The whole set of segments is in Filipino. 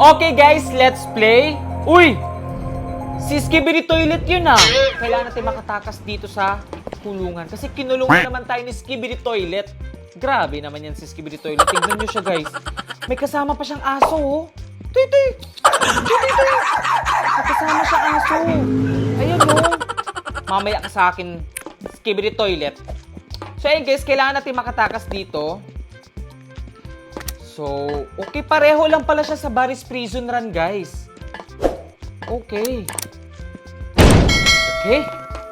Okay guys, let's play. Uy! Si Skibidi Toilet yun ah. Kailangan natin makatakas dito sa kulungan. Kasi kinulungan naman tayo ni Skibidi Toilet. Grabe naman yan si Skibidi Toilet. Tignan nyo siya guys. May kasama pa siyang aso oh. Tuy, tuy. Tuy, tuy. May kasama siyang aso. Ayun oh. Mamaya ka sa akin, Skibidi Toilet. So ayun guys, kailangan natin makatakas dito. So, okay, pareho lang pala siya sa Baris Prison Run, guys. Okay. Okay,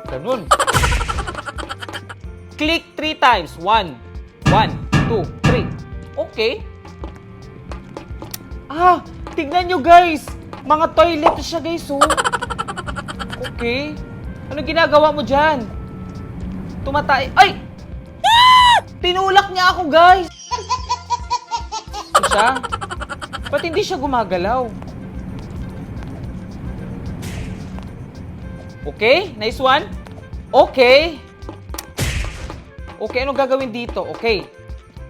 ganun. Click three times. One, one, two, three. Okay. Ah, tignan nyo, guys. Mga toilet siya, guys, oh. Okay. Ano ginagawa mo dyan? Tumatay. Ay! Tinulak niya ako, guys! Ito siya? Ba't hindi siya gumagalaw? Okay, nice one. Okay. Okay, ano gagawin dito? Okay.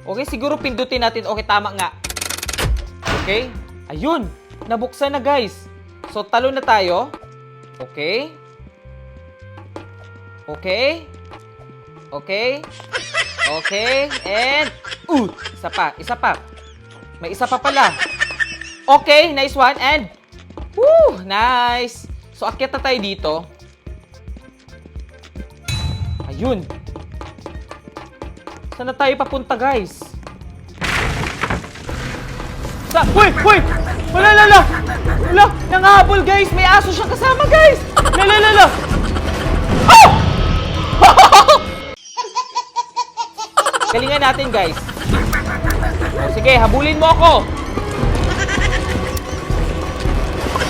Okay, siguro pindutin natin. Okay, tama nga. Okay. Ayun, nabuksan na guys. So, talo na tayo. Okay. Okay. Okay. Okay. And, uh, isa pa, isa pa. May isa pa pala. Okay, nice one. And, woo, nice. So, akyat na tayo dito. Ayun. Saan na tayo papunta, guys? Sa, uy, uy! Wala, la, la! Wala, nangahabol, guys! May aso siyang kasama, guys! La, la, la, la! Oh! Galingan natin, guys. O, sige, habulin mo ako.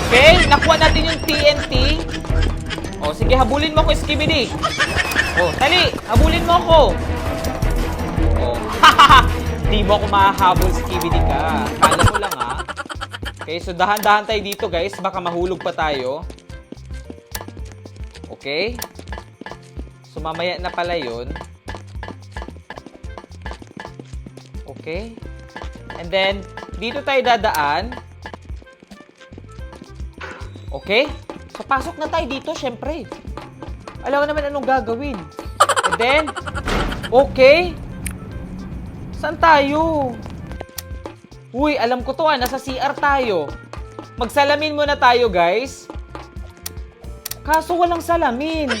Okay, nakuha natin yung TNT. O, sige, habulin mo ako, Skibidi. O, tali, habulin mo ako. O, Di mo ako mahahabol, Skibidi ka. Kala mo lang, ha? Okay, so dahan-dahan tayo dito, guys. Baka mahulog pa tayo. Okay? So, na pala yun. Okay? And then, dito tayo dadaan. Okay? So, pasok na tayo dito, syempre. Alam ko naman anong gagawin. And then, okay? Saan tayo? Uy, alam ko to ah. Nasa CR tayo. Magsalamin muna tayo, guys. Kaso walang salamin.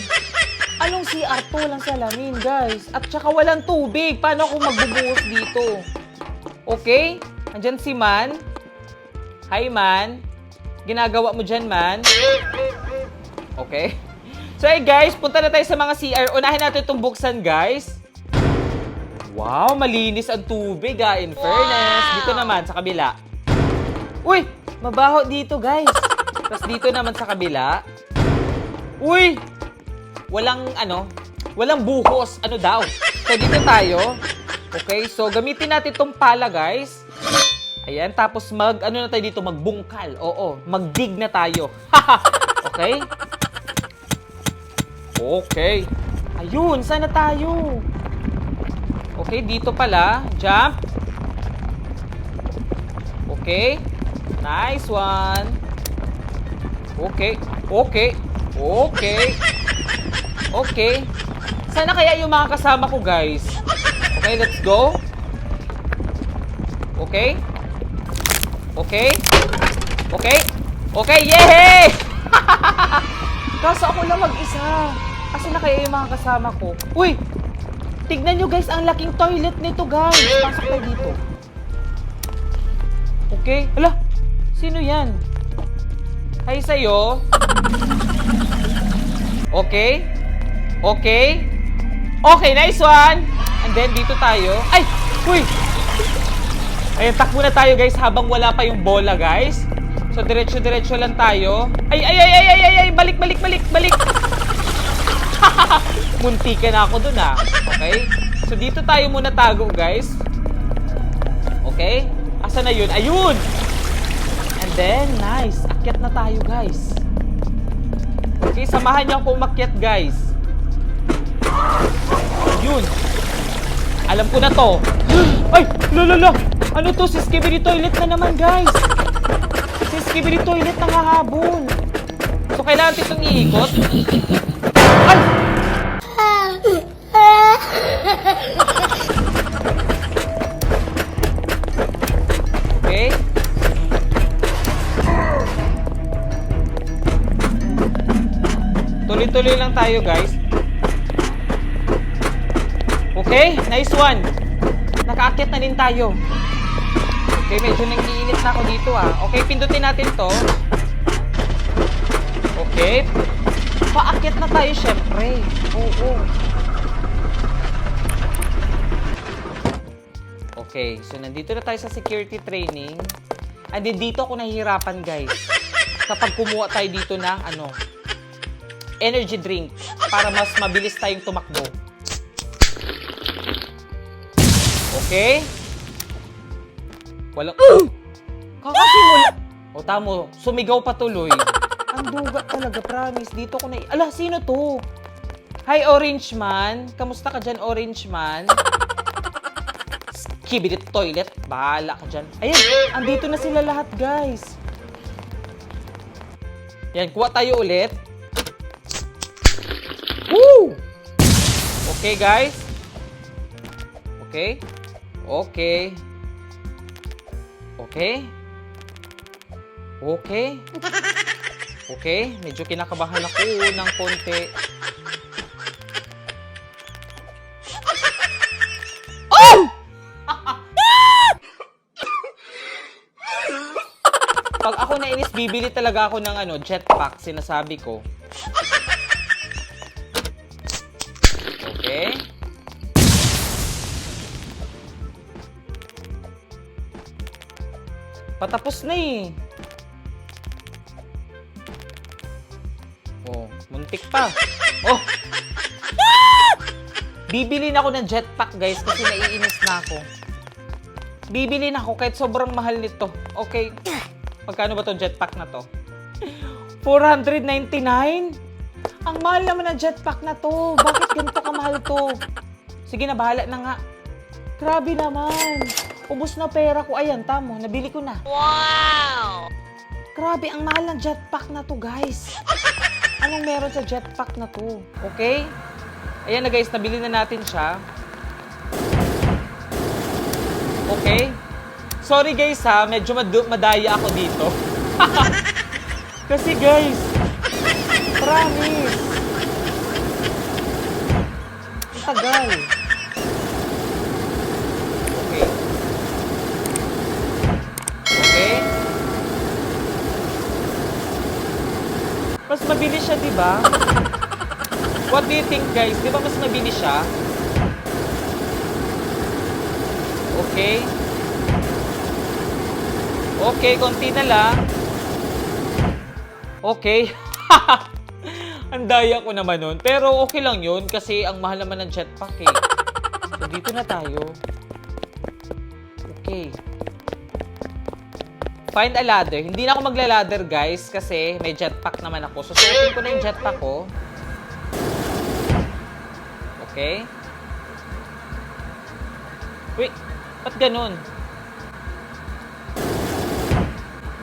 Anong CR to? Walang salamin, guys. At saka walang tubig. Paano ako magbubuhos dito? Okay? Andyan si Man. Hi, Man. Ginagawa mo dyan, Man? Okay. So, hey guys, punta na tayo sa mga CR. Unahin natin itong buksan, guys. Wow, malinis ang tubig, ah. In fairness. Dito naman, sa kabila. Uy, mabaho dito, guys. Tapos dito naman sa kabila. Uy, walang ano, walang buhos. Ano daw? So, dito tayo. Okay, so gamitin natin tong pala, guys. Ayan, tapos mag, ano na tayo dito, magbungkal. Oo, magdig na tayo. okay? Okay. Ayun, sana tayo? Okay, dito pala. Jump. Okay. Nice one. Okay. Okay. Okay. Okay. Sana kaya yung mga kasama ko, guys. Okay, let's go. Okay. Okay. Okay. Okay, yay! Kaso ako lang mag-isa. Kasi na kaya yung mga kasama ko. Uy! Tignan nyo guys, ang laking toilet nito guys. Pasok tayo dito. Okay. Hala, sino yan? Hi sa'yo. Okay. Okay. Okay, nice one. And then dito tayo. Ay! Uy! Ayan, takbo na tayo guys habang wala pa yung bola guys. So diretso-diretso lang tayo. Ay, ay, ay, ay, ay, ay, ay, balik, balik, balik, balik. Munti ka na ako dun ah. Okay? So dito tayo muna tago guys. Okay? Asa na yun? Ayun! And then, nice. Akyat na tayo guys. Okay, samahan niyo ako umakyat guys. Yun. Alam ko na to. Ay! Lala! Ano to? Si Skibidi Toilet na naman, guys! skibidi toilet nangahabol. So, kailangan itong iikot. Ay! Okay. Tuloy-tuloy lang tayo, guys. Okay, nice one. Nakaakyat na din tayo. Okay, medyo nag-iinit na ako dito ah. Okay, pindutin natin to. Okay. Paakyat na tayo syempre. Oo. Okay, so nandito na tayo sa security training. And then dito ako nahihirapan guys. Kapag kumuha tayo dito ng ano, energy drink para mas mabilis tayong tumakbo. Okay? Walang... Kakasimula... O tamo, sumigaw pa tuloy. Ang duga talaga, promise. Dito ko na... Ala, sino to? Hi, Orange Man. Kamusta ka dyan, Orange Man? Skibidi toilet. Bahala ka dyan. Ayan, andito na sila lahat, guys. Yan, kuha tayo ulit. Woo! Okay, guys. Okay. Okay. Okay. Okay. Okay, medyo kinakabahan ako ng konti. Oh! Pag ako nainis, bibili talaga ako ng ano, jetpack, sinasabi ko. Patapos na eh. Oh, muntik pa. Oh! Bibili na ako ng jetpack, guys, kasi naiinis na ako. Bibili na ako kahit sobrang mahal nito. Okay. Magkano ba tong jetpack na to? 499? Ang mahal naman ng jetpack na to. Bakit ganito kamahal to? Sige na, bahala na nga. Grabe naman. Ubus na pera ko. Ayan, tamo. Nabili ko na. Wow! Grabe, ang mahal ng jetpack na to, guys. Anong meron sa jetpack na to? Okay? Ayan na guys, nabili na natin siya. Okay? Sorry guys ha, medyo mad- madaya ako dito. Kasi guys, promise. Ang tagal. Okay. Okay? Mas mabilis siya, di ba? What do you think, guys? Di ba mas mabilis siya? Okay. Okay, konti na lang. Okay. ang daya ko naman nun. Pero okay lang yun kasi ang mahal naman ng jetpack eh. So, dito na tayo. Okay. Find a ladder. Hindi na ako magla-ladder, guys, kasi may jetpack naman ako. So, suotin ko na yung jetpack ko. Okay. Wait, ba't ganun?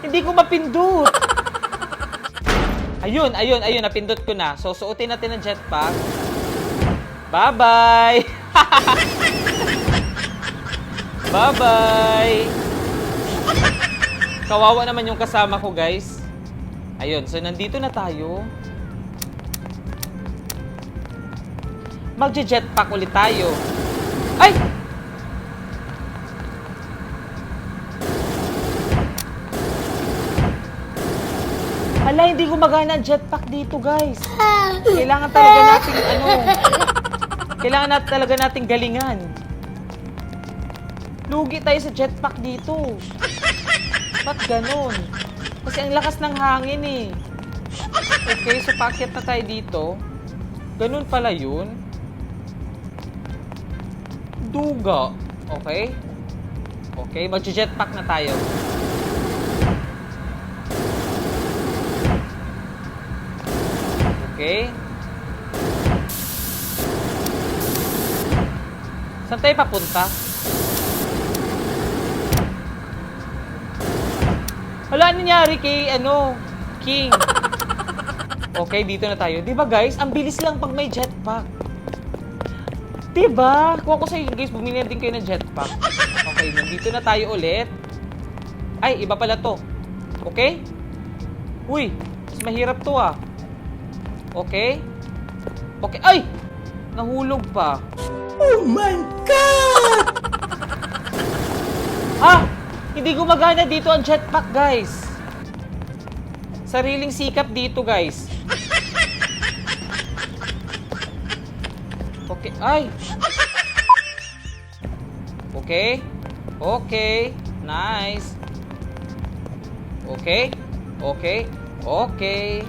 Hindi ko mapindot. Ayun, ayun, ayun, napindot ko na. So, suotin natin ang jetpack. Bye-bye! Bye-bye! Kawawa naman yung kasama ko, guys. Ayun, so nandito na tayo. Magje-jetpack ulit tayo. Ay! Hala, hindi gumagana ang jetpack dito, guys. Kailangan talaga nating ano, kailangan natin talaga nating galingan. Lugi tayo sa jetpack dito. Ba't ganon? Kasi ang lakas ng hangin eh. Okay, so packet na tayo dito. Ganun pala yun. Duga. Okay? Okay, mag-jetpack na tayo. Okay? Saan tayo papunta? Wala nangyari kay, ano, King. Okay, dito na tayo. Di ba guys, ang bilis lang pag may jetpack. Di ba? Kung ako sa inyo guys, bumili na din kayo ng jetpack. Okay, nandito na tayo ulit. Ay, iba pala to. Okay? Uy, mas mahirap to ah. Okay? Okay, ay! Nahulog pa. Oh my God! Ha? Hindi gumagana dito ang jetpack, guys. Sariling sikap dito, guys. Okay. Ay! Okay. Okay. Nice. Okay. Okay. Okay.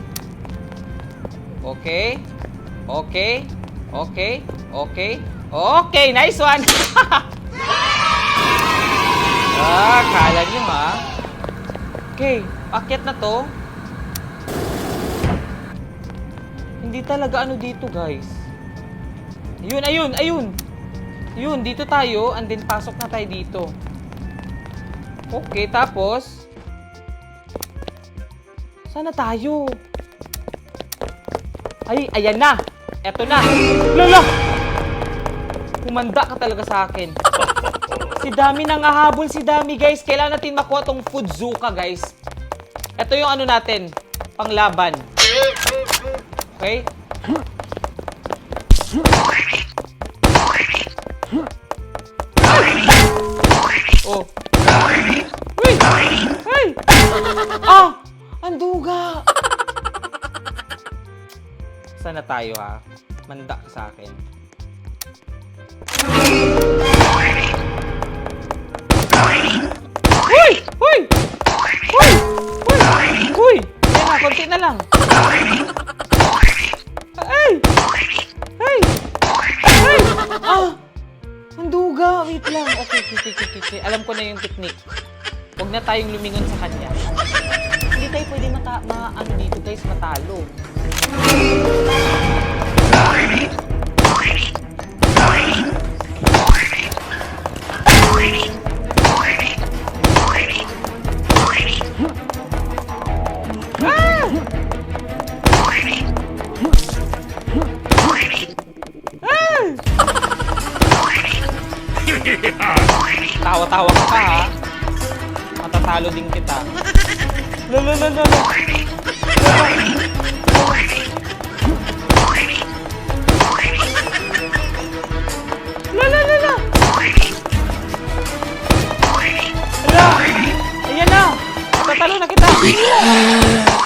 Okay. Okay. Okay. Okay. Okay. Nice one! Ah, kala nyo ha? Okay, akyat na to. Hindi talaga ano dito, guys. Ayun, ayun, ayun. Yun, dito tayo, and then pasok na tayo dito. Okay, tapos... Sana tayo? Ay, ayan na! Eto na! Lala! Humanda ka talaga sa akin. Si Dami nang ahabol si Dami, guys. Kailangan natin makuha tong Fudzuka, guys. Ito yung ano natin, panglaban. Okay? Oh. Uy! Ay! Ah! Ang duga! Sana tayo ha? Manda sa akin. Lang. Ay! Ay! Ay! Ah! Ang duga! Wait lang. Okay, okay, okay, okay. Alam ko na yung technique. Huwag na tayong lumingon sa kanya. Hindi tayo pwede mata ma ano dito guys, matalo. Matatalo din kita. No, no, no, no, no. La, la, la. Ala! Ayan na! Tatalo na kita!